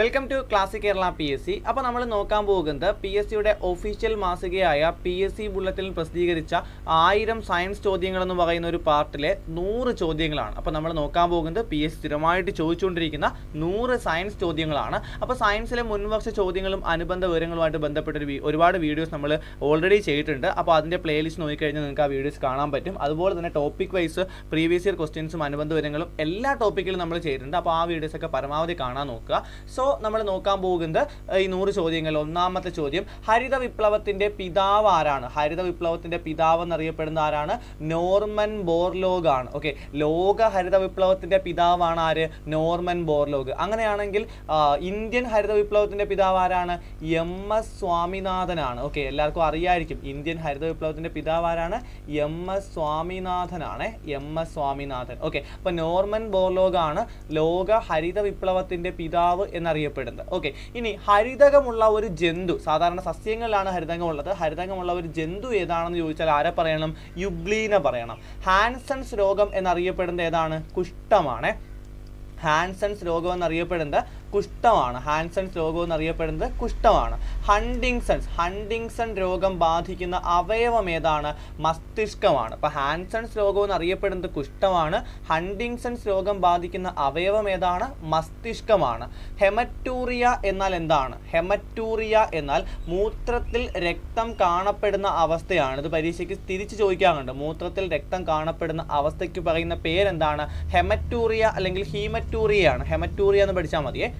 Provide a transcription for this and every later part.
Welcome to classic Kerala P S C അപ്പോൾ നമ്മൾ നോക്കാൻ പോകുന്നത് പി എസ് സിയുടെ ഒഫീഷ്യൽ മാസികയായ പി എസ് സി ബുള്ളറ്റിൽ പ്രസിദ്ധീകരിച്ച ആയിരം സയൻസ് ചോദ്യങ്ങൾ എന്ന് പറയുന്ന ഒരു പാർട്ടിലെ നൂറ് ചോദ്യങ്ങളാണ്. അപ്പോൾ നമ്മൾ നോക്കാൻ പോകുന്നത് പി എസ് സ്ഥിരമായിട്ട് ചോദിച്ചുകൊണ്ടിരിക്കുന്ന നൂറ് സയൻസ് ചോദ്യങ്ങളാണ്. അപ്പോൾ സയൻസിലെ മുൻവർഷ ചോദ്യങ്ങളും അനുബന്ധ വിവരങ്ങളുമായിട്ട് ബന്ധപ്പെട്ട ഒരു ഒരുപാട് വീഡിയോസ് നമ്മൾ ഓൾറെഡി ചെയ്തിട്ടുണ്ട്. അപ്പോൾ അതിന്റെ പ്ലേലിസ്റ്റ് നോക്കിക്കഴിഞ്ഞാൽ നിങ്ങൾക്ക് ആ വീഡിയോസ് കാണാൻ പറ്റും. അതുപോലെ തന്നെ ടോപ്പിക് വൈസ് പ്രീവിയസ് ഇയർ ക്വസ്റ്റ്യൻസും അനുബന്ധ വിവരങ്ങളും എല്ലാ ടോപ്പിക്കിലും നമ്മൾ ചെയ്തിട്ടുണ്ട്. അപ്പോൾ ആ വീഡിയോസൊക്കെ പരമാവധി കാണാൻ നോക്കുക. സോ നമ്മൾ നോക്കാൻ പോകുന്നത് ഈ നൂറ് ചോദ്യങ്ങളിൽ ഒന്നാമത്തെ ചോദ്യം ഹരിത വിപ്ലവത്തിന്റെ പിതാവ് ആരാണ്? ഹരിത വിപ്ലവത്തിന്റെ പിതാവ് എന്നറിയപ്പെടുന്ന ആരാണ്? നോർമൻ ബോർലോഗ് ആണ്. ഓക്കെ ലോക ഹരിത വിപ്ലവത്തിന്റെ പിതാവാണ് ആര്? Norman Borlaug. അങ്ങനെയാണെങ്കിൽ ഇന്ത്യൻ ഹരിത വിപ്ലവത്തിന്റെ പിതാവ് ആരാണ്? എം എസ് സ്വാമിനാഥനാണ് ഓക്കെ എല്ലാവർക്കും അറിയായിരിക്കും ഇന്ത്യൻ ഹരിത വിപ്ലവത്തിന്റെ പിതാവ് ആരാണ്? എം എസ് സ്വാമിനാഥനാണ് എം എസ് സ്വാമിനാഥൻ. ഓക്കെ അപ്പൊ നോർമൻ ബോർലോഗ് ആണ് ലോക ഹരിത വിപ്ലവത്തിന്റെ പിതാവ് എന്നറിയപ്പെടുന്നത്. ഓക്കെ ഇനി ഹരിതകമുള്ള ഒരു ജന്തു സാധാരണ സസ്യങ്ങളിലാണ് ഹരിതകമുള്ളത്. ഹരിതകമുള്ള ഒരു ജന്തു ഏതാണെന്ന് ചോദിച്ചാൽ ആരെ പറയണം? യുഗ്ലീന പറയണം. ഹാൻസൺസ് രോഗം എന്നറിയപ്പെടുന്നത് ഏതാണ്? കുഷ്ഠമാണ്. ഹാൻസൺസ് രോഗം എന്നറിയപ്പെടുന്നത് കുഷ്ഠമാണ്. ഹാൻസൺസ് രോഗം എന്നറിയപ്പെടുന്നത് കുഷ്ഠമാണ്. ഹണ്ടിങ്സൺസ് ഹണ്ടിങ്സൺ രോഗം ബാധിക്കുന്ന അവയവം ഏതാണ്? മസ്തിഷ്കമാണ്. അപ്പോൾ ഹാൻസൺസ് രോഗം എന്നറിയപ്പെടുന്നത് കുഷ്ഠമാണ്. ഹണ്ടിങ്സൺസ് രോഗം ബാധിക്കുന്ന അവയവം ഏതാണ്? മസ്തിഷ്കമാണ്. ഹെമറ്റൂറിയ എന്നാൽ എന്താണ്? ഹെമറ്റൂറിയ എന്നാൽ മൂത്രത്തിൽ രക്തം കാണപ്പെടുന്ന അവസ്ഥയാണ്. ഇത് പരീക്ഷയ്ക്ക് തിരിച്ചു ചോദിക്കാറുണ്ട്. മൂത്രത്തിൽ രക്തം കാണപ്പെടുന്ന അവസ്ഥയ്ക്ക് പറയുന്ന പേരെന്താണ്? ഹെമറ്റൂറിയ അല്ലെങ്കിൽ ഹീമറ്റൂറിയയാണ് ഹെമറ്റൂറിയ എന്ന് പഠിച്ചാൽ മതിയേ.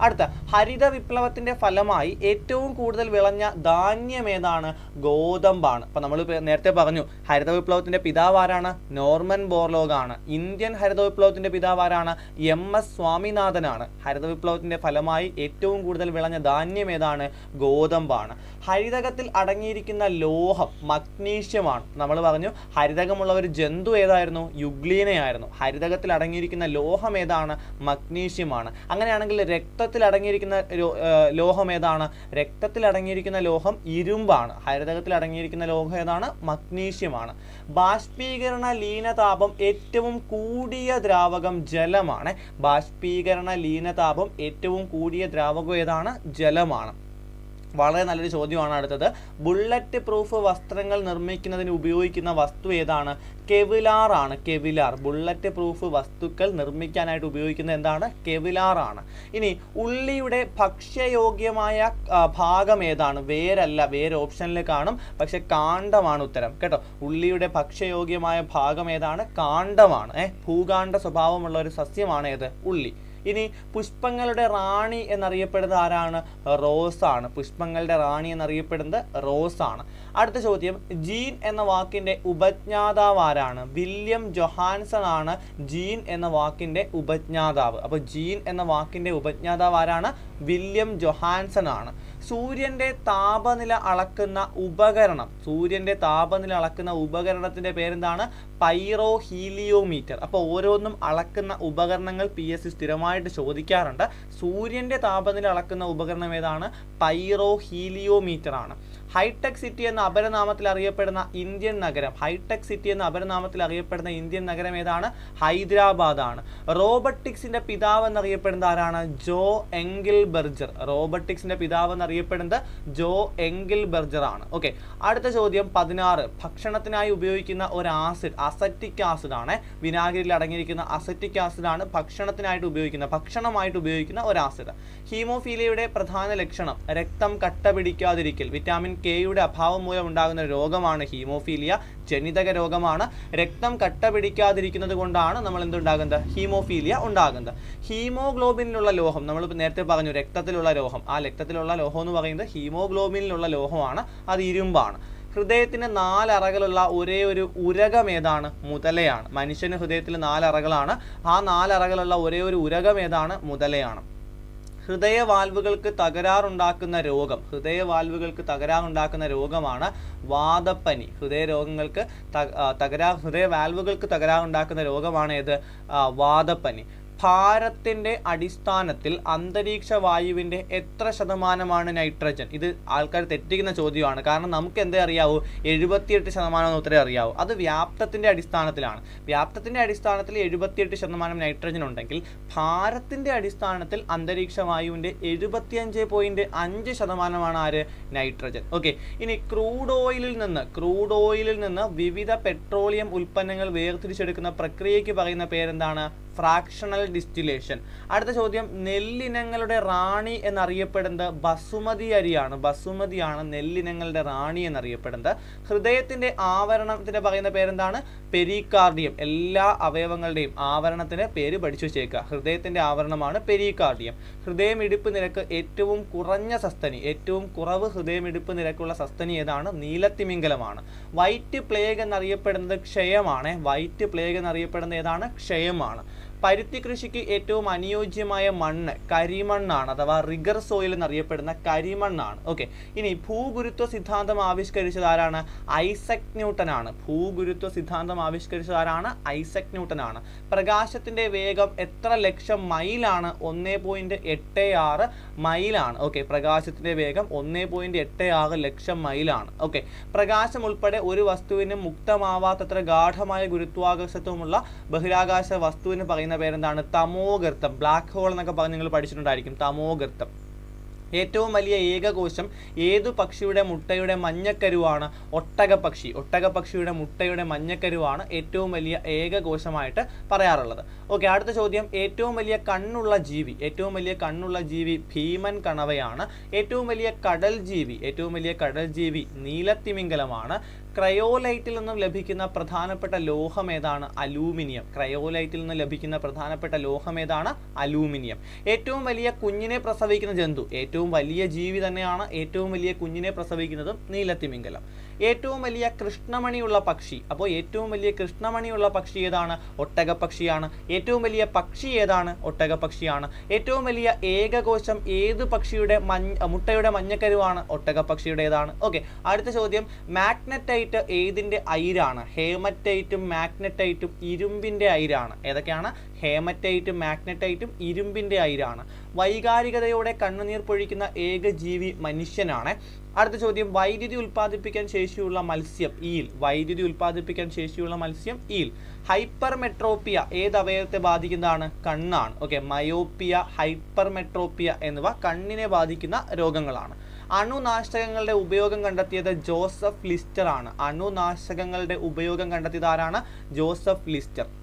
അടുത്ത ഹരിത വിപ്ലവത്തിന്റെ ഫലമായി ഏറ്റവും കൂടുതൽ വിളഞ്ഞ ധാന്യം ഏതാണ്? ഗോതമ്പാണ്. അപ്പൊ നമ്മൾ നേരത്തെ പറഞ്ഞു ഹരിത വിപ്ലവത്തിന്റെ പിതാവ് ആരാണ്? നോർമൻ ബോർലോഗാണ് ഇന്ത്യൻ ഹരിത വിപ്ലവത്തിന്റെ പിതാവ് ആരാണ്? M S സ്വാമിനാഥനാണ്. ഹരിത വിപ്ലവത്തിന്റെ ഫലമായി ഏറ്റവും കൂടുതൽ വിളഞ്ഞ ധാന്യം ഏതാണ്? ഗോതമ്പാണ്. ഹരിതകത്തിൽ അടങ്ങിയിരിക്കുന്ന ലോഹം മഗ്നീഷ്യമാണ്. നമ്മൾ പറഞ്ഞു ഹരിതകമുള്ള ഒരു ജന്തു ഏതായിരുന്നു? യുഗ്ലീനയായിരുന്നു. ഹരിതകത്തിൽ അടങ്ങിയിരിക്കുന്ന ലോഹം ഏതാണ്? മഗ്നീഷ്യമാണ്. അങ്ങനെയാണെങ്കിൽ രക്തത്തിൽ അടങ്ങിയിരിക്കുന്ന ലോഹം ഏതാണ്? രക്തത്തിൽ അടങ്ങിയിരിക്കുന്ന ലോഹം ഇരുമ്പാണ്. ഹരിതകത്തിൽ അടങ്ങിയിരിക്കുന്ന ലോഹം ഏതാണ്? മഗ്നീഷ്യമാണ്. ബാഷ്പീകരണ ലീനതാപം ഏറ്റവും കൂടിയ ദ്രാവകം ജലമാണ്. ബാഷ്പീകരണ ലീനതാപം ഏറ്റവും കൂടിയ ദ്രാവകം ഏതാണ്? ജലമാണ്. വളരെ നല്ലൊരു ചോദ്യമാണ് അടുത്തത്. ബുള്ളറ്റ് പ്രൂഫ് വസ്ത്രങ്ങൾ നിർമ്മിക്കുന്നതിന് ഉപയോഗിക്കുന്ന വസ്തു ഏതാണ്? കെവിലാർ ആണ്. കെവിലാർ ബുള്ളറ്റ് പ്രൂഫ് വസ്തുക്കൾ നിർമ്മിക്കാനായിട്ട് ഉപയോഗിക്കുന്നത് എന്താണ്? കെവിലാർ ആണ്. ഇനി ഉള്ളിയുടെ ഭക്ഷ്യയോഗ്യമായ ഭാഗം ഏതാണ്? വേരല്ല. വേര് ഓപ്ഷനിൽ കാണും. പക്ഷെ കാണ്ഡമാണ് ഉത്തരം. കേട്ടോ? ഉള്ളിയുടെ ഭക്ഷ്യയോഗ്യമായ ഭാഗം ഏതാണ്? കാണ്ഡമാണ്. ഏഹ് ഭൂകാണ്ഡ സ്വഭാവമുള്ള ഒരു സസ്യമാണ് ഏത്? ഉള്ളി. ഇനി പുഷ്പങ്ങളുടെ റാണി എന്നറിയപ്പെടുന്നത് ആരാണ്? റോസാണ്. പുഷ്പങ്ങളുടെ റാണി എന്നറിയപ്പെടുന്നത് റോസാണ്. അടുത്ത ചോദ്യം. ജീൻ എന്ന വാക്കിന്റെ ഉപജ്ഞാതാവ് ആരാണ് വില്യം ജൊഹാൻസൺ ആണ് ജീൻ എന്ന വാക്കിന്റെ ഉപജ്ഞാതാവ്. അപ്പോൾ ജീൻ എന്ന വാക്കിന്റെ ഉപജ്ഞാതാവ് ആരാണ് വില്യം ജൊഹാൻസൺ ആണ് സൂര്യന്റെ താപനില അളക്കുന്ന ഉപകരണം സൂര്യന്റെ താപനില അളക്കുന്ന ഉപകരണത്തിന്റെ പേരെന്താണ്? പൈറോ ഹീലിയോമീറ്റർ അപ്പോൾ ഓരോന്നും അളക്കുന്ന ഉപകരണങ്ങൾ പി എസ് സി സ്ഥിരമായിട്ട് ചോദിക്കാറുണ്ട്. സൂര്യന്റെ താപനില അളക്കുന്ന ഉപകരണം ഏതാണ്? പൈറോ ഹീലിയോമീറ്റർ ആണ് ഹൈടെക് സിറ്റി എന്ന അപരനാമത്തിൽ അറിയപ്പെടുന്ന ഇന്ത്യൻ നഗരം. ഹൈടെക് സിറ്റി എന്ന അപരനാമത്തിൽ അറിയപ്പെടുന്ന ഇന്ത്യൻ നഗരം ഏതാണ്? ഹൈദരാബാദ് ആണ് റോബോട്ടിക്സിന്റെ പിതാവ് എന്നറിയപ്പെടുന്നത് ആരാണ്? ജോ എങ്കിൽ ബെർജർ റോബോട്ടിക്സിന്റെ പിതാവ് എന്നറിയപ്പെടുന്നത് ജോ എങ്കിൽ ബെർജർ ആണ് ഓക്കെ അടുത്ത ചോദ്യം പതിനാറ്. ഭക്ഷണത്തിനായി ഉപയോഗിക്കുന്ന ഒരു ആസിഡ് അസറ്റിക് ആസിഡ് ആണ് വിനാഗിരിയിൽ അടങ്ങിയിരിക്കുന്ന അസറ്റിക് ആസിഡ് ആണ് ഭക്ഷണത്തിനായിട്ട് ഉപയോഗിക്കുന്ന ഭക്ഷണമായിട്ട് ഉപയോഗിക്കുന്ന ഒരു ആസിഡ്. ഹീമോഫീലിയയുടെ പ്രധാന ലക്ഷണം രക്തം കട്ട പിടിക്കാതിരിക്കൽ വിറ്റാമിൻ കെയുടെ അഭാവം മൂലം ഉണ്ടാകുന്ന രോഗമാണ് ഹീമോഫീലിയ. ജനിതക രോഗമാണ്. രക്തം കട്ട പിടിക്കാതിരിക്കുന്നത് കൊണ്ടാണ് നമ്മൾ എന്തുണ്ടാകുന്നത്? ഹീമോഫീലിയ ഉണ്ടാകുന്നത്. ഹീമോഗ്ലോബിനിലുള്ള ലോഹം നമ്മൾ നേരത്തെ പറഞ്ഞു രക്തത്തിലുള്ള ലോഹം. ആ രക്തത്തിലുള്ള ലോഹം എന്ന് പറയുന്നത് ഹീമോഗ്ലോബിനിലുള്ള ലോഹമാണ്. അത് ഇരുമ്പാണ്. ഹൃദയത്തിന് നാലറകളുള്ള ഒരേ ഒരു ഉരകം ഏതാണ്? മുതലയാണ്. മനുഷ്യന് ഹൃദയത്തിൽ നാലറകളാണ്. ആ നാലറകളുള്ള ഒരേ ഒരു ഉരകം ഏതാണ്? മുതലയാണ്. ഹൃദയവാൽവുകൾക്ക് തകരാറുണ്ടാക്കുന്ന രോഗം ഹൃദയവാൽവുകൾക്ക് തകരാറുണ്ടാക്കുന്ന രോഗമാണ് വാദപ്പനി. ഹൃദയ രോഗങ്ങൾക്ക് തകരാ ഹൃദയ വാൽവുകൾക്ക് തകരാറുണ്ടാക്കുന്ന രോഗമാണ് ഏത്? വാദപ്പനി. ഭാരത്തിന്റെ അടിസ്ഥാനത്തിൽ അന്തരീക്ഷ വായുവിന്റെ എത്ര ശതമാനമാണ് നൈട്രജൻ? ഇത് ആൾക്കാർ തെറ്റിക്കുന്ന ചോദ്യമാണ്. കാരണം നമുക്ക് എന്തേ അറിയാവൂ? എഴുപത്തിയെട്ട് ശതമാനം ഉത്തരം അറിയാവൂ. അത് വ്യാപ്തത്തിന്റെ അടിസ്ഥാനത്തിലാണ്. വ്യാപ്തത്തിന്റെ അടിസ്ഥാനത്തിൽ എഴുപത്തിയെട്ട് ശതമാനം നൈട്രജൻ ഉണ്ടെങ്കിൽ ഭാരത്തിന്റെ അടിസ്ഥാനത്തിൽ അന്തരീക്ഷ വായുവിന്റെ എഴുപത്തിയഞ്ച് പോയിന്റ് അഞ്ച് ശതമാനമാണ് ആര്? നൈട്രജൻ. ഓക്കെ. ഇനി ക്രൂഡ് ഓയിലിൽ നിന്ന് ക്രൂഡ് ഓയിലിൽ നിന്ന് വിവിധ പെട്രോളിയം ഉൽപ്പന്നങ്ങൾ വേർതിരിച്ചെടുക്കുന്ന പ്രക്രിയയ്ക്ക് പറയുന്ന പേരെന്താണ്? ഫ്രാക്ഷണൽ ഡിസ്റ്റിലേഷൻ അടുത്ത ചോദ്യം നെല്ലിനങ്ങളുടെ റാണി എന്നറിയപ്പെടുന്നത് ബസുമതി അരിയാണ്. ബസുമതിയാണ് നെല്ലിനങ്ങളുടെ റാണി എന്നറിയപ്പെടുന്നത്. ഹൃദയത്തിന്റെ ആവരണത്തിന് പറയുന്ന പേരെന്താണ്? പെരികാർഡിയം എല്ലാ അവയവങ്ങളുടെയും ആവരണത്തിന് പേര് പഠിച്ചു വെച്ചേക്കുക. ഹൃദയത്തിന്റെ ആവരണമാണ് പെരികാർഡിയം ഹൃദയമിടിപ്പ് നിരക്ക് ഏറ്റവും കുറഞ്ഞ സസ്തനി. ഏറ്റവും കുറവ് ഹൃദയമിടിപ്പ് നിരക്കുള്ള സസ്തനി ഏതാണ്? നീലത്തിമിംഗലമാണ്. വൈറ്റ് പ്ലേഗ് എന്നറിയപ്പെടുന്നത് ക്ഷയമാണ്. വൈറ്റ് പ്ലേഗ് എന്നറിയപ്പെടുന്നത് ഏതാണ്? ക്ഷയമാണ്. പരുത്തി കൃഷിക്ക് ഏറ്റവും അനുയോജ്യമായ മണ്ണ് കരിമണ്ണാണ് അഥവാ റിഗർ സോയിൽ എന്നറിയപ്പെടുന്ന കരിമണ്ണാണ്. ഓക്കെ ഇനി ഭൂഗുരുത്വ സിദ്ധാന്തം ആവിഷ്കരിച്ചത് ആരാണ്? ഐസക് ന്യൂട്ടൻ ആണ് ഭൂഗുരുത്വ സിദ്ധാന്തം ആവിഷ്കരിച്ചത് ആരാണ്? ഐസക് ന്യൂട്ടൻ ആണ് പ്രകാശത്തിന്റെ വേഗം എത്ര ലക്ഷം മൈലാണ്? ഒന്നേ പോയിന്റ് എട്ട് ആറ് മൈലാണ്. ഓക്കെ പ്രകാശത്തിന്റെ വേഗം ഒന്നേ പോയിന്റ് എട്ട് ആറ് ലക്ഷം മൈലാണ്. ഓക്കെ പ്രകാശം ഉൾപ്പെടെ ഒരു വസ്തുവിന് മുക്തമാവാത്തത്ര ഗാഠമായ ഗുരുത്വാകർഷത്വമുള്ള ബഹിരാകാശ വസ്തുവിന് പറയുന്ന പേരെന്താണ്? തമോഗർത്തം. ബ്ലാക്ക് ഹോൾ എന്നൊക്കെ പറഞ്ഞ് നിങ്ങൾ പഠിച്ചിട്ടുണ്ടായിരിക്കും. തമോഗർത്തം. ഏറ്റവും വലിയ ഏകകോശം ഏതു പക്ഷിയുടെ മുട്ടയുടെ മഞ്ഞക്കരുവാണ്? ഒട്ടകപ്പക്ഷി. ഒട്ടകപ്പക്ഷിയുടെ മുട്ടയുടെ മഞ്ഞക്കരുവാണ് ഏറ്റവും വലിയ ഏകകോശമായിട്ട് പറയാറുള്ളത്. ഓക്കെ അടുത്ത ചോദ്യം. ഏറ്റവും വലിയ കണ്ണുള്ള ജീവി ഏറ്റവും വലിയ കണ്ണുള്ള ജീവി ഭീമൻ കണവയാണ്. ഏറ്റവും വലിയ കടൽ ജീവി ഏറ്റവും വലിയ കടൽ ജീവി നീലത്തിമിംഗലമാണ്. ക്രയോലൈറ്റിൽ നിന്നും ലഭിക്കുന്ന പ്രധാനപ്പെട്ട ലോഹം ഏതാണ്? അലൂമിനിയം. ക്രയോലൈറ്റിൽ നിന്ന് ലഭിക്കുന്ന പ്രധാനപ്പെട്ട ലോഹം ഏതാണ്? അലൂമിനിയം. ഏറ്റവും വലിയ കുഞ്ഞിനെ പ്രസവിക്കുന്ന ജന്തു ഏറ്റവും വലിയ ജീവി തന്നെയാണ് ഏറ്റവും വലിയ കുഞ്ഞിനെ പ്രസവിക്കുന്നതും നീലത്തിമിംഗലം. ഏറ്റവും വലിയ കൃഷ്ണമണിയുള്ള പക്ഷി. അപ്പോൾ ഏറ്റവും വലിയ കൃഷ്ണമണിയുള്ള പക്ഷി ഏതാണ്? ഒട്ടകപ്പക്ഷിയാണ്. ഏറ്റവും വലിയ പക്ഷി ഏതാണ്? ഒട്ടകപ്പക്ഷിയാണ്. ഏറ്റവും വലിയ ഏകകോശം ഏത് പക്ഷിയുടെ മഞ്ഞ മുട്ടയുടെ മഞ്ഞക്കരുവാണ്? ഒട്ടകപ്പക്ഷിയുടേതാണ്. ഓക്കെ അടുത്ത ചോദ്യം. മാഗ്നറ്റൈറ്റ് ഏതിന്റെ അയിരാണ്? ഹേമറ്റൈറ്റും മാഗ്നറ്റൈറ്റും ഇരുമ്പിന്റെ അയിരാണ്. ഏതൊക്കെയാണ്? ഹേമറ്റൈറ്റും മാഗ്നറ്റൈറ്റും ഇരുമ്പിന്റെ അയിരാണ്. വൈകാരികതയോടെ കണ്ണുനീർ പൊഴിക്കുന്ന ഏക ജീവി മനുഷ്യനാണ്. അടുത്ത ചോദ്യം വൈദ്യുതി ഉൽപ്പാദിപ്പിക്കാൻ ശേഷിയുള്ള മത്സ്യം ഈൽ. വൈദ്യുതി ഉൽപ്പാദിപ്പിക്കാൻ ശേഷിയുള്ള മത്സ്യം ഈൽ. ഹൈപ്പർമെട്രോപ്പിയ ഏത് അവയവത്തെ ബാധിക്കുന്നതാണ്? കണ്ണാണ്. ഓക്കെ മയോപ്പിയ ഹൈപ്പർമെട്രോപ്പിയ എന്നിവ കണ്ണിനെ ബാധിക്കുന്ന രോഗങ്ങളാണ്. അണുനാശകങ്ങളുടെ ഉപയോഗം കണ്ടെത്തിയത് ജോസഫ് ലിസ്റ്റർ ആണ്. അണുനാശകങ്ങളുടെ ഉപയോഗം കണ്ടെത്തിയത് ആരാണ്? Joseph Lister.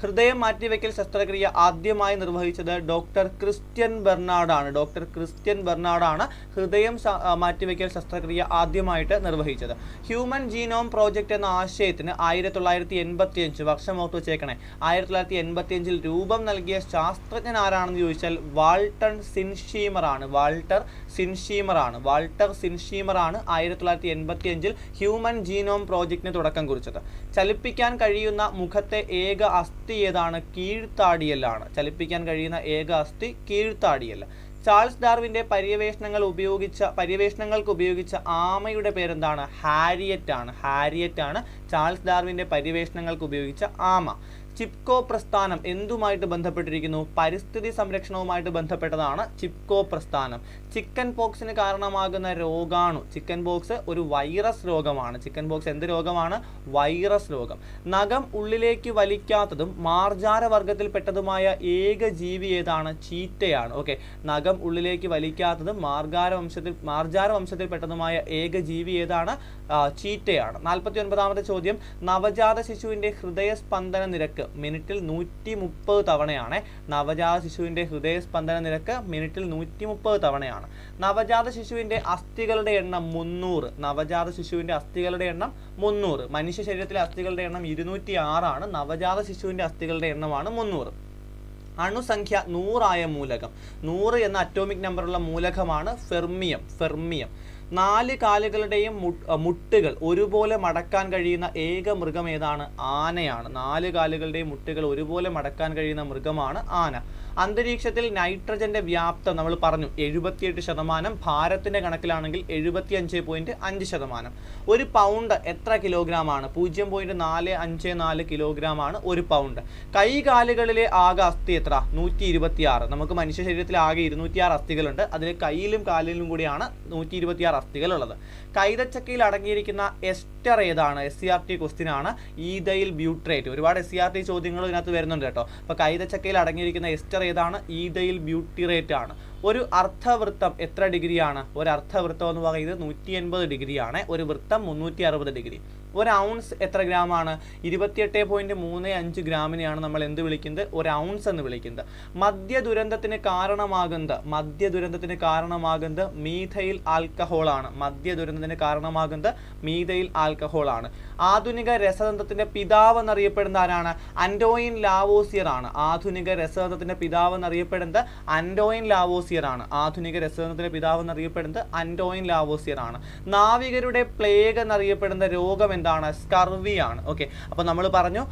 ഹൃദയം മാറ്റിവെക്കൽ ശസ്ത്രക്രിയ ആദ്യമായി നിർവഹിച്ചത് ഡോക്ടർ ക്രിസ്ത്യൻ ബെർണാഡാണ്. ഡോക്ടർ ക്രിസ്ത്യൻ ബെർണാഡാണ് ഹൃദയം മാറ്റിവെക്കൽ ശസ്ത്രക്രിയ ആദ്യമായിട്ട് നിർവഹിച്ചത്. ഹ്യൂമൻ ജീനോം പ്രോജക്റ്റ് എന്ന ആശയത്തിന് ആയിരത്തി തൊള്ളായിരത്തി എൺപത്തി അഞ്ച് വർഷം ഓർത്ത് വെച്ചേക്കണേ. ആയിരത്തി തൊള്ളായിരത്തി എൺപത്തി അഞ്ചിൽ രൂപം നൽകിയ ശാസ്ത്രജ്ഞൻ ആരാണെന്ന് ചോദിച്ചാൽ വാൾട്ടൺ സിൻഷീമറാണ്. വാൾട്ടർ സിൻഷീമറാണ്. വാൾട്ടർ സിൻഷീമറാണ് ആയിരത്തി തൊള്ളായിരത്തി എൺപത്തി അഞ്ചിൽ ഹ്യൂമൻ ജീനോം പ്രോജക്റ്റിന് തുടക്കം കുറിച്ചത്. ചലിപ്പിക്കാൻ കഴിയുന്ന മുഖത്തെ ഏക അസ്ഥി ഏതാണ് കീഴ്ത്താടിയല്ലാണ്. ചലിപ്പിക്കാൻ കഴിയുന്ന ഏക അസ്ഥി കീഴ്ത്താടിയല്ല. ചാൾസ് ഡാർവിന്റെ പര്യവേഷണങ്ങൾ ഉപയോഗിച്ച പര്യവേഷണങ്ങൾക്ക് ഉപയോഗിച്ച ആമയുടെ പേരെന്താണ്? ഹാരിയറ്റ് ആണ് ഹാരിയറ്റ് ആണ് ചാൾസ് ഡാർവിന്റെ പര്യവേഷണങ്ങൾക്ക് ഉപയോഗിച്ച ആമ. ചിപ്കോ പ്രസ്ഥാനം എന്തുമായിട്ട് ബന്ധപ്പെട്ടിരിക്കുന്നു? പരിസ്ഥിതി സംരക്ഷണവുമായിട്ട് ബന്ധപ്പെട്ടതാണ് ചിപ്കോ പ്രസ്ഥാനം. ചിക്കൻ പോക്സിന് കാരണമാകുന്ന രോഗാണു. ചിക്കൻ പോക്സ് ഒരു വൈറസ് രോഗമാണ്. ചിക്കൻ പോക്സ് എന്ത് രോഗമാണ്? വൈറസ് രോഗം. നഖം ഉള്ളിലേക്ക് വലിക്കാത്തതും മാർജാര വർഗത്തിൽപ്പെട്ടതുമായ ഏക ജീവി ഏതാണ്? ചീറ്റയാണ്. ഓക്കെ. നഖം ഉള്ളിലേക്ക് വലിക്കാത്തതും മാർഗാര വംശത്തിൽ മാർജാര വംശത്തിൽപ്പെട്ടതുമായ ഏക ജീവി ഏതാണ്? ചീറ്റയാണ്. നാൽപ്പത്തി ഒൻപതാമത്തെ ചോദ്യം. നവജാത ശിശുവിന്റെ ഹൃദയസ്പന്ദന നിരക്ക് മിനിറ്റിൽ നൂറ്റി മുപ്പത് തവണയാണ് നവജാത ശിശുവിന്റെ ഹൃദയസ്പന്ദന നിരക്ക് മിനിറ്റിൽ നൂറ്റി മുപ്പത് തവണയാണ്. നവജാത ശിശുവിന്റെ അസ്ഥികളുടെ എണ്ണം മുന്നൂറ്. നവജാത ശിശുവിന്റെ അസ്ഥികളുടെ എണ്ണം മുന്നൂറ്. മനുഷ്യ ശരീരത്തിലെ അസ്ഥികളുടെ എണ്ണം ഇരുന്നൂറ്റി ആറാണ് നവജാത ശിശുവിന്റെ അസ്ഥികളുടെ എണ്ണമാണ് മുന്നൂറ്. അണുസംഖ്യ നൂറായ മൂലകം. നൂറ് എന്ന അറ്റോമിക് നമ്പറുള്ള മൂലകമാണ് ഫെർമിയം. ഫെർമിയം. നാല് കാലുകളുടെയും മുട്ടുകൾ ഒരുപോലെ മടക്കാൻ കഴിയുന്ന ഏക മൃഗം ഏതാണ്? ആനയാണ്. നാല് കാലുകളുടെയും മുട്ടുകൾ ഒരുപോലെ മടക്കാൻ കഴിയുന്ന മൃഗമാണ് ആന. അന്തരീക്ഷത്തിൽ നൈട്രജന്റെ വ്യാപ്തം നമ്മൾ പറഞ്ഞു. എഴുപത്തിയെട്ട് ശതമാനം. ഭാരത്തിന്റെ കണക്കിലാണെങ്കിൽ എഴുപത്തി അഞ്ച് പോയിന്റ് അഞ്ച് ശതമാനം. ഒരു പൗണ്ട് എത്ര കിലോഗ്രാം ആണ് പൂജ്യം പോയിന്റ് നാല് അഞ്ച് നാല് കിലോഗ്രാം ആണ് ഒരു പൗണ്ട്. കൈകാലുകളിലെ ആകെ അസ്ഥി എത്ര? നൂറ്റി ഇരുപത്തി ആറ് നമുക്ക് മനുഷ്യ ശരീരത്തിൽ ആകെ ഇരുന്നൂറ്റിയാറ് അസ്ഥികളുണ്ട്. അതിൽ കയ്യിലും കാലിലും കൂടിയാണ് നൂറ്റി ഇരുപത്തിയാറ് അസ്ഥികൾ ഉള്ളത് കൈതച്ചക്കയിൽ അടങ്ങിയിരിക്കുന്ന എസ്റ്റർ ഏതാണ്? S C R T question ആണ്. ഈതയിൽ ബ്യൂട്രേറ്റ്. ഒരുപാട് എസ് സി ആർ ടി ചോദ്യങ്ങൾ ഇതിനകത്ത് വരുന്നുണ്ട് കേട്ടോ. അപ്പോൾ കൈതച്ചക്കയിൽ അടങ്ങിയിരിക്കുന്ന എസ്റ്റർ ഏതാണ്? ഈതയിൽ ബ്യൂട്ടിറേറ്റ് ആണ്. ഒരു അർത്ഥവൃത്തം എത്ര ഡിഗ്രിയാണ്? ഒരു അർത്ഥവൃത്തം എന്ന് പറയുന്നത് നൂറ്റി എൺപത് ഡിഗ്രിയാണ്. ഒരു വൃത്തം മുന്നൂറ്റി അറുപത് ഡിഗ്രി. ഒരു ഔൺസ് എത്ര ഗ്രാമാണ് ഇരുപത്തിയെട്ട് പോയിന്റ് മൂന്ന് അഞ്ച് ഗ്രാമിനെയാണ് നമ്മൾ എന്ത് വിളിക്കുന്നത്? ഒരു ഔൺസ് എന്ന് വിളിക്കുന്നത്. മദ്യ ദുരന്തത്തിന് കാരണമാകുന്നത് മദ്യ ദുരന്തത്തിന് കാരണമാകുന്നത് മീഥൈൽ ആൽക്കഹോൾ ആണ്. മദ്യ ദുരന്തത്തിന് കാരണമാകുന്നത് മീഥൈൽ ആൽക്കഹോൾ ആണ്. ആധുനിക രസതന്ത്രത്തിന്റെ പിതാവ് എന്നറിയപ്പെടുന്ന ആരാണ്? അൻഡോയിൻ ലാവോസിയർ ആണ്. ആധുനിക രസതന്ത്രത്തിന്റെ പിതാവ് എന്നറിയപ്പെടുന്നത് അൻഡോയിൻ ലാവോസിയർ ആണ്. ആധുനിക രസതന്ത്രത്തിന്റെ പിതാവ് എന്നറിയപ്പെടുന്നത് അൻഡോയിൻ ലാവോസിയർ ആണ്. നാവികരുടെ പ്ലേഗ് എന്നറിയപ്പെടുന്ന രോഗം സ്കർവി സ്കർവിയാണ് ഓക്കെ അപ്പോൾ നമ്മൾ പറഞ്ഞു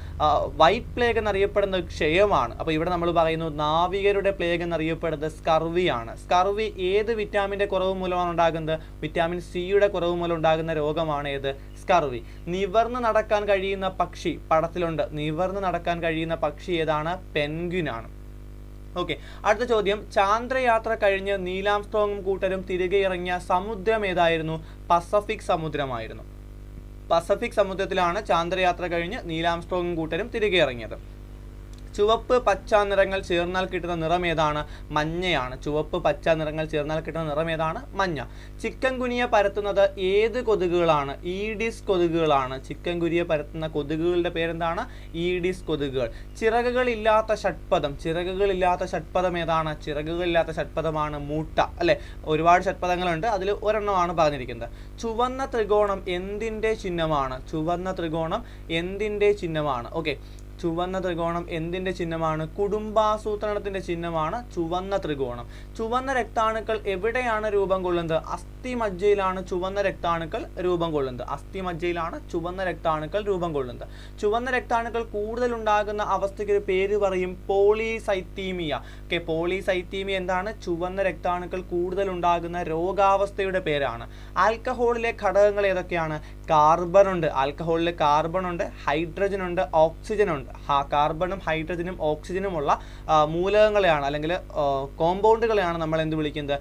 വൈറ്റ് പ്ലേഗ് എന്നറിയപ്പെടുന്ന ക്ഷയമാണ്. അപ്പോൾ ഇവിടെ നമ്മൾ പറയുന്നു നാവികരുടെ പ്ലേഗ് എന്നറിയപ്പെടുന്നത് സ്കർവിയാണ് സ്കർവി ഏത് വിറ്റാമിന്റെ കുറവ് മൂലമാണ് ഉണ്ടാകുന്നത്? വിറ്റാമിൻ സിയുടെ കുറവ് മൂലം ഉണ്ടാകുന്ന രോഗമാണ് ഏത്? സ്കർവി നിവർന്ന് നടക്കാൻ കഴിയുന്ന പക്ഷി പടത്തിലുണ്ട്. നിവർന്ന് നടക്കാൻ കഴിയുന്ന പക്ഷി ഏതാണ്? പെൻഗ്വിൻ ആണ്. ഓക്കെ അടുത്ത ചോദ്യം ചാന്ദ്രയാത്ര കഴിഞ്ഞ് നീലാംസ്ട്രോങ്ങും കൂട്ടരും തിരികെ ഇറങ്ങിയ സമുദ്രം ഏതായിരുന്നു? പസഫിക് സമുദ്രമായിരുന്നു. പസഫിക് സമുദ്രത്തിലാണ് ചാന്ദ്രയാത്ര കഴിഞ്ഞ് നീലാംസ്ട്രോങ്ങും കൂട്ടരും തിരികെ ഇറങ്ങിയത്. ചുവപ്പ് പച്ച നിറങ്ങൾ ചേർന്നാൽ കിട്ടുന്ന നിറം ഏതാണ്? മഞ്ഞയാണ്. ചുവപ്പ് പച്ച നിറങ്ങൾ ചേർന്നാൽ കിട്ടുന്ന നിറം ഏതാണ്? മഞ്ഞ. ചിക്കൻ കുനിയ പരത്തുന്നത് ഏത് കൊതുകുകളാണ്? ഈഡിസ് കൊതുകുകളാണ്. ചിക്കൻ കുനിയ പരത്തുന്ന കൊതുകുകളുടെ പേരെന്താണ്? ഈഡിസ് കൊതുകുകൾ. ചിറകുകളില്ലാത്ത ഷഡ്പദം. ചിറകുകളില്ലാത്ത ഷഡ്പദം ഏതാണ്? ചിറകുകളില്ലാത്ത ഷഡ്പദമാണ് മൂട്ട. അല്ലെ? ഒരുപാട് ഷഡ്പദങ്ങളുണ്ട്. അതിൽ ഒരെണ്ണമാണ് പറഞ്ഞിരിക്കുന്നത്. ചുവന്ന ത്രികോണം എന്തിന്റെ ചിഹ്നമാണ്? ചുവന്ന ത്രികോണം എന്തിന്റെ ചിഹ്നമാണ്? ഓക്കെ. ചുവന്ന ത്രികോണം എന്തിന്റെ ചിഹ്നമാണ്? കുടുംബാസൂത്രണത്തിന്റെ ചിഹ്നമാണ് ചുവന്ന ത്രികോണം. ചുവന്ന രക്താണുക്കൾ എവിടെയാണ് രൂപം കൊള്ളുന്നത്? അസ്ഥിമജ്ജയിലാണ് ചുവന്ന രക്താണുക്കൾ രൂപം കൊള്ളുന്നത്. അസ്ഥിമജ്ജയിലാണ് ചുവന്ന രക്താണുക്കൾ രൂപം കൊള്ളുന്നത്. ചുവന്ന രക്താണുക്കൾ കൂടുതൽ ഉണ്ടാകുന്ന അവസ്ഥയ്ക്ക് ഒരു പേര് പറയും പോളിസൈത്തീമിയ. ഓക്കെ പോളിസൈത്തീമിയ എന്താണ്? ചുവന്ന രക്താണുക്കൾ കൂടുതൽ ഉണ്ടാകുന്ന രോഗാവസ്ഥയുടെ പേരാണ്. ആൽക്കഹോളിലെ ഘടകങ്ങൾ ഏതൊക്കെയാണ്? കാർബൺ ഉണ്ട് ആൽക്കഹോളിൽ കാർബൺ ഉണ്ട് ഹൈഡ്രജൻ ഉണ്ട് ഓക്സിജൻ ഉണ്ട് കാർബണും ഹൈഡ്രജനും ഓക്സിജനുമുള്ള മൂലകങ്ങളെയാണ് അല്ലെങ്കിൽ കോമ്പൗണ്ടുകളെയാണ് നമ്മൾ എന്ത് വിളിക്കുന്നത്?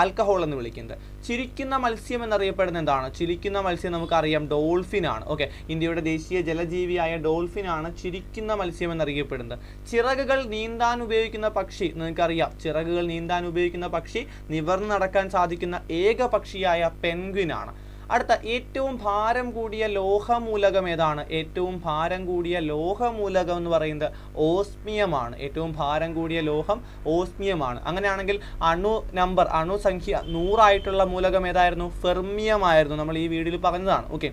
ആൽക്കഹോൾ എന്ന് വിളിക്കുന്നത്. ചിരിക്കുന്ന മത്സ്യം എന്നറിയപ്പെടുന്ന എന്താണ്? ചിരിക്കുന്ന മത്സ്യം നമുക്കറിയാം ഡോൾഫിൻ ആണ് ഓക്കെ ഇന്ത്യയുടെ ദേശീയ ജലജീവിയായ ഡോൾഫിൻ ആണ് ചിരിക്കുന്ന മത്സ്യം എന്നറിയപ്പെടുന്നത്. ചിറകുകൾ നീന്താൻ ഉപയോഗിക്കുന്ന പക്ഷി നിങ്ങൾക്കറിയാം ചിറകുകൾ നീന്താൻ ഉപയോഗിക്കുന്ന പക്ഷി നിവർന്ന് നടക്കാൻ സാധിക്കുന്ന ഏക പക്ഷിയായ പെൻഗ്വിൻ ആണ് അടുത്ത ഏറ്റവും ഭാരം കൂടിയ ലോഹമൂലകം ഏതാണ്? ഏറ്റവും ഭാരം കൂടിയ ലോഹമൂലകം എന്ന് പറയുന്നത് ഓസ്മിയമാണ്. ഏറ്റവും ഭാരം കൂടിയ ലോഹം ഓസ്മിയമാണ്. അങ്ങനെയാണെങ്കിൽ അണു നമ്പർ അണുസംഖ്യ നൂറായിട്ടുള്ള മൂലകം ഏതായിരുന്നു? ഫെർമിയമായിരുന്നു നമ്മൾ ഈ വീഡിയോയിൽ പറഞ്ഞതാണ്. ഓക്കെ.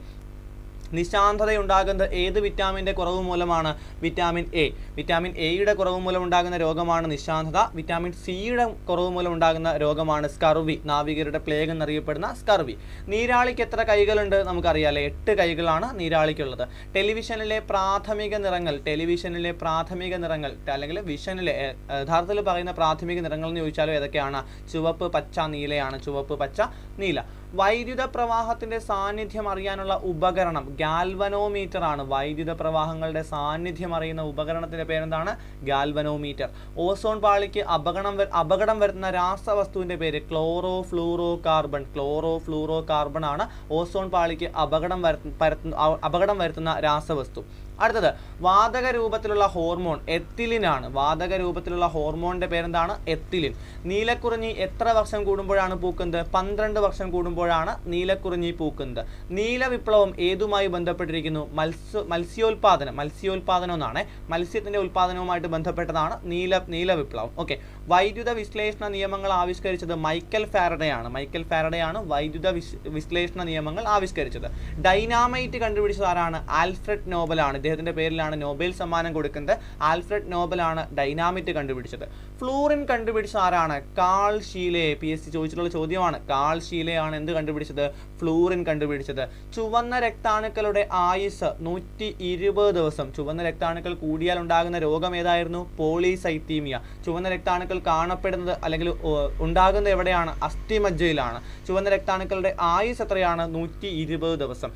നിശാന്തതയുണ്ടാകുന്നത് ഏത് വിറ്റാമിന്റെ കുറവ് മൂലമാണ് വിറ്റാമിൻ എ? വിറ്റാമിൻ എയുടെ കുറവ് മൂലം ഉണ്ടാകുന്ന രോഗമാണ് നിശാന്തത. വിറ്റാമിൻ സിയുടെ കുറവ് മൂലം ഉണ്ടാകുന്ന രോഗമാണ് സ്കർവി നാവികരുടെ പ്ലേഗ് എന്നറിയപ്പെടുന്ന സ്കർവി. നീരാളിക്ക് എത്ര കൈകളുണ്ട് നമുക്കറിയാലേ. എട്ട് കൈകളാണ് നീരാളിക്കുള്ളത്. ടെലിവിഷനിലെ പ്രാഥമിക നിറങ്ങൾ ടെലിവിഷനിലെ പ്രാഥമിക നിറങ്ങൾ അല്ലെങ്കിൽ വിഷനിലെ യഥാർത്ഥത്തിൽ പറയുന്ന പ്രാഥമിക നിറങ്ങൾ എന്ന് ചോദിച്ചാലും ഏതൊക്കെയാണ്? ചുവപ്പ് പച്ച നീലയാണ്. ചുവപ്പ് പച്ച നീല. വൈദ്യുത പ്രവാഹത്തിന്റെ സാന്നിധ്യം അറിയാനുള്ള ഉപകരണം ഗാൽവനോമീറ്റർ ആണ് വൈദ്യുത പ്രവാഹങ്ങളുടെ സാന്നിധ്യം അറിയുന്ന ഉപകരണത്തിന്റെ പേരെന്താണ്? ഗാൽവനോമീറ്റർ. ഓസോൺ പാളിക്ക് അപകടം അപകടം വരുത്തുന്ന രാസവസ്തുവിന്റെ പേര് chlorofluorocarbon chlorofluorocarbon ആണ് ഓസോൺ പാളിക്ക് അപകടം വരുത്ത പരത്തുന്ന അ- അപകടം വരുത്തുന്ന രാസവസ്തു. അടുത്തത് വാതക രൂപത്തിലുള്ള ഹോർമോൺ എത്തിലിനാണ്. വാതക രൂപത്തിലുള്ള ഹോർമോണിന്റെ പേരെന്താണ്? എത്തിലിൻ. നീലക്കുറിഞ്ഞി എത്ര വർഷം കൂടുമ്പോഴാണ് പൂക്കുന്നത്? പന്ത്രണ്ട് വർഷം കൂടുമ്പോഴാണ് നീലക്കുറിഞ്ഞി പൂക്കുന്നത്. നീലവിപ്ലവം ഏതുമായി ബന്ധപ്പെട്ടിരിക്കുന്നു? മത്സ്യ മത്സ്യോൽപാദനം. മത്സ്യോൽപാദനം എന്നാണ്. മത്സ്യത്തിന്റെ ഉൽപാദനവുമായിട്ട് ബന്ധപ്പെട്ടതാണ് നീല നീലവിപ്ലവം. ഓക്കെ. വൈദ്യുത വിശ്ലേഷണ നിയമങ്ങൾ ആവിഷ്കരിച്ചത് മൈക്കൽ ഫാരഡയാണ്. മൈക്കൽ ഫാരഡയാണ് വൈദ്യുത വിശ്ലേഷണ നിയമങ്ങൾ ആവിഷ്കരിച്ചത്. ഡൈനാമൈറ്റ് കണ്ടുപിടിച്ചത് ആരാണ്? ആൽഫ്രഡ് നോബൽ ആണ് ഇദ്ദേഹത്തിന്റെ പേരിലാണ് നോബൽ സമ്മാനം കൊടുക്കുന്നത്. ആൽഫ്രഡ് നോബൽ ആണ് ഡൈനാമിറ്റ് കണ്ടുപിടിച്ചത്. ഫ്ലൂറിൻ കണ്ടുപിടിച്ച ആരാണ്? Carl Scheele. P S C ചോദിച്ചിട്ടുള്ള ചോദ്യമാണ്. കാൾ ഷീലെ ആണ് എന്ത് കണ്ടുപിടിച്ചത്? ഫ്ലൂറിൻ കണ്ടുപിടിച്ചത്. ചുവന്ന രക്താണുക്കളുടെ ആയുസ് നൂറ്റി ഇരുപത് ദിവസം. ചുവന്ന രക്താണുക്കൾ കൂടിയാൽ ഉണ്ടാകുന്ന രോഗം ഏതായിരുന്നു? പോളിസൈത്തീമിയ ചുവന്ന രക്താണുക്കൾ കാണപ്പെടുന്നത് അല്ലെങ്കിൽ ഉണ്ടാകുന്നത് എവിടെയാണ്? അസ്ഥിമജ്ജയിലാണ്. ചുവന്ന രക്താണുക്കളുടെ ആയുസ് എത്രയാണ്? നൂറ്റി ദിവസം.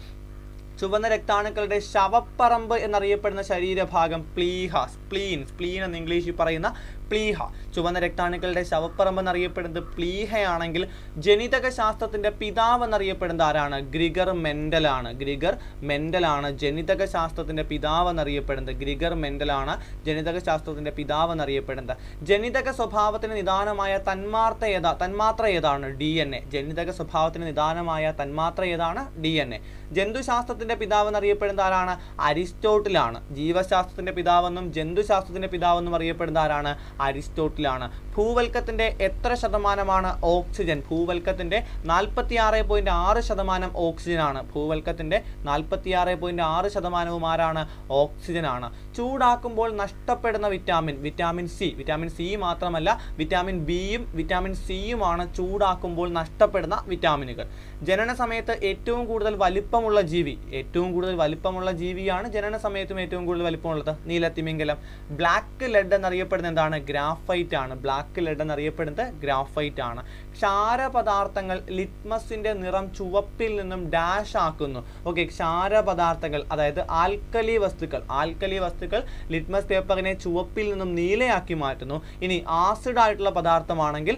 ചുവന്ന രക്താണുക്കളുടെ ശവപ്പറമ്പ് എന്നറിയപ്പെടുന്ന ശരീരഭാഗം പ്ലീഹ സ്പ്ലീൻ സ്പ്ലീൻ എന്ന് ഇംഗ്ലീഷിൽ പറയുന്ന പ്ലീഹ. ചുവന്ന രക്താണുക്കളുടെ ശവപ്പറമ്പ് എന്നറിയപ്പെടുന്നത് പ്ലീഹയാണെങ്കിൽ ജനിതക ശാസ്ത്രത്തിന്റെ പിതാവ് എന്നറിയപ്പെടുന്നത് ആരാണ്? ഗ്രിഗർ മെൻഡലാണ്. ഗ്രിഗർ മെൻഡലാണ് ജനിതക ശാസ്ത്രത്തിന്റെ പിതാവ് എന്നറിയപ്പെടുന്നത് ഗ്രിഗർ മെൻഡലാണ് ജനിതക ശാസ്ത്രത്തിന്റെ പിതാവ് എന്നറിയപ്പെടുന്നത് ജനിതക സ്വഭാവത്തിന് നിദാനമായ തന്മാർത്ത ഏതാ? തന്മാത്ര ഏതാണ്? D N A. ജനിതക സ്വഭാവത്തിന് നിദാനമായ തന്മാത്ര ഏതാണ്? D N A. ജന്തുശാസ്ത്രത്തിന്റെ പിതാവ് എന്നറിയപ്പെടുന്നത് ആരാണ്? അരിസ്റ്റോട്ടിലാണ്. ജീവശാസ്ത്രത്തിന്റെ പിതാവെന്നും ജന്തുശാസ്ത്രത്തിന്റെ പിതാവെന്നും അറിയപ്പെടുന്ന ആരാണ്? അരിസ്റ്റോട്ടിലാണ്. ഭൂവൽക്കത്തിന്റെ എത്ര ശതമാനമാണ് ഓക്സിജൻ? ഭൂവൽക്കത്തിന്റെ നാൽപ്പത്തി ആറ് പോയിന്റ് ആറ് ശതമാനം ഓക്സിജനാണ്. ഭൂവൽക്കത്തിന്റെ നാൽപ്പത്തി ആറ് പോയിന്റ് ആറ് ശതമാനവും ആരാണ്? ഓക്സിജൻ ആണ് ചൂടാക്കുമ്പോൾ നഷ്ടപ്പെടുന്ന vitamin vitamin C. Vitamin C മാത്രമല്ല വിറ്റാമിൻ ബിയും വിറ്റാമിൻ സിയുമാണ് ചൂടാക്കുമ്പോൾ നഷ്ടപ്പെടുന്ന വിറ്റാമിനുകൾ. ജനന സമയത്ത് ഏറ്റവും കൂടുതൽ വലിപ്പമുള്ള ജീവി ഏറ്റവും കൂടുതൽ വലിപ്പമുള്ള ജീവിയാണ് ജനന സമയത്തും ഏറ്റവും കൂടുതൽ വലിപ്പമുള്ളത്. നീലത്തിമിംഗലം. ബ്ലാക്ക് ലെഡ് എന്നറിയപ്പെടുന്ന എന്താണ്? ഗ്രാഫൈറ്റ് ആണ് ബ്ലാക്ക് ലെഡ് എന്നറിയപ്പെടുന്നത് ഗ്രാഫൈറ്റ് ആണ് ക്ഷാരപദാർത്ഥങ്ങൾ ലിറ്റ്മസിന്റെ നിറം ചുവപ്പിൽ നിന്നും ഡാഷ് ആക്കുന്നു. ഓക്കെ ക്ഷാരപദാർത്ഥങ്ങൾ അതായത് ആൽക്കലി വസ്തുക്കൾ. ആൽക്കലി വസ്തുക്കൾ ലിറ്റ്മസ് പേപ്പറിനെ ചുവപ്പിൽ നിന്നും നീലയാക്കി മാറ്റുന്നു. ഇനി ആസിഡ് ആയിട്ടുള്ള പദാർത്ഥമാണെങ്കിൽ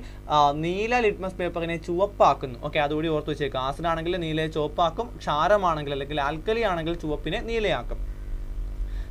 നീല ലിറ്റ്മസ് പേപ്പറിനെ ചുവപ്പാക്കുന്നു. ഓക്കെ അതുകൂടി ഓർത്ത് വെച്ചേക്കുക ആസിഡ് ആണെങ്കിൽ നീലയെ ചുവപ്പാക്കും ക്ഷാരമാണെങ്കിൽ അല്ലെങ്കിൽ ആൽക്കലി ആണെങ്കിൽ ചുവപ്പിനെ നീലയാക്കും.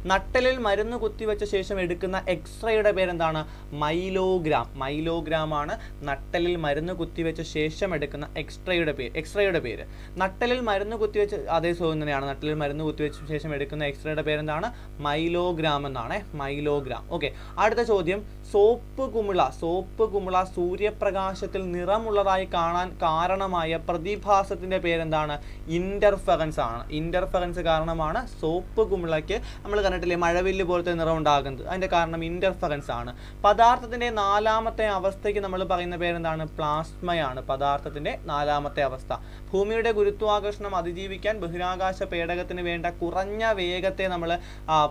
നട്ടലിൽ മരുന്ന് കുത്തിവെച്ച ശേഷം എടുക്കുന്ന എക്സ്റേയുടെ പേരെന്താണ്? മൈലോഗ്രാം. മൈലോഗ്രാം ആണ് നട്ടലിൽ മരുന്ന് കുത്തിവെച്ച ശേഷം എടുക്കുന്ന എക്സ്റേയുടെ പേര് എക്സ്റേയുടെ പേര്. നട്ടലിൽ മരുന്ന് കുത്തിവെച്ച് അതേ സുഖം തന്നെയാണ്. നട്ടലിൽ മരുന്ന് കുത്തിവെച്ച ശേഷം എടുക്കുന്ന എക്സ്റേയുടെ പേരെന്താണ്? മൈലോഗ്രാം എന്നാണ്. മൈലോഗ്രാം. ഓക്കെ. അടുത്ത ചോദ്യം. സോപ്പ് കുമിള. സോപ്പ് കുമിള സൂര്യപ്രകാശത്തിൽ നിറമുള്ളതായി കാണാൻ കാരണമായ പ്രതിഭാസത്തിന്റെ പേരെന്താണ്? ഇന്റർഫറൻസ് ആണ്. ഇന്റർഫറൻസ് കാരണമാണ് സോപ്പ് കുമിളയ്ക്ക് നമ്മൾ കണ്ടിട്ടില്ലേ? മഴവില്ല് പോലത്തെ നിറം ഉണ്ടാകുന്നത് അതിന്റെ കാരണം ഇന്റർഫറൻസ് ആണ്. പദാർത്ഥത്തിന്റെ നാലാമത്തെ അവസ്ഥയ്ക്ക് നമ്മൾ പറയുന്ന പേരെന്താണ്? പ്ലാസ്മയാണ് പദാർത്ഥത്തിന്റെ നാലാമത്തെ അവസ്ഥ. ഭൂമിയുടെ ഗുരുത്വാകർഷണം അതിജീവിക്കാൻ ബഹിരാകാശ പേടകത്തിന് വേണ്ട കുറഞ്ഞ വേഗത്തെ നമ്മൾ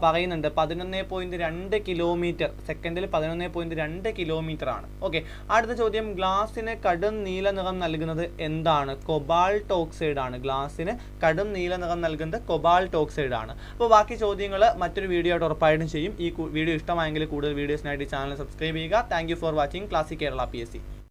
പറയുന്നുണ്ട്. പതിനൊന്ന് പോയിന്റ് രണ്ട് കിലോമീറ്റർ സെക്കൻഡിൽ പതിനൊന്ന് പോയിന്റ് രണ്ട് കിലോമീറ്റർ ആണ്. ഓക്കെ അടുത്ത ചോദ്യം. ഗ്ലാസിന് കടും നീല നിറം നൽകുന്നത് എന്താണ്? കൊബാൾട്ട് ഓക്സൈഡ് ആണ്. ഗ്ലാസിന് കടും നീല നിറം നൽകുന്നത് കൊബാൾട്ട് ഓക്സൈഡ് ആണ്. അപ്പോൾ ബാക്കി ചോദ്യങ്ങൾ മറ്റൊരു വീഡിയോ ആയിട്ട് ഉറപ്പായിട്ടും ചെയ്യും. ഈ വീഡിയോ ഇഷ്ടമായെങ്കിൽ കൂടുതൽ വീഡിയോസിനായിട്ട് ചാനൽ സബ്സ്ക്രൈബ് ചെയ്യുക. Thank for watching classic Kerala P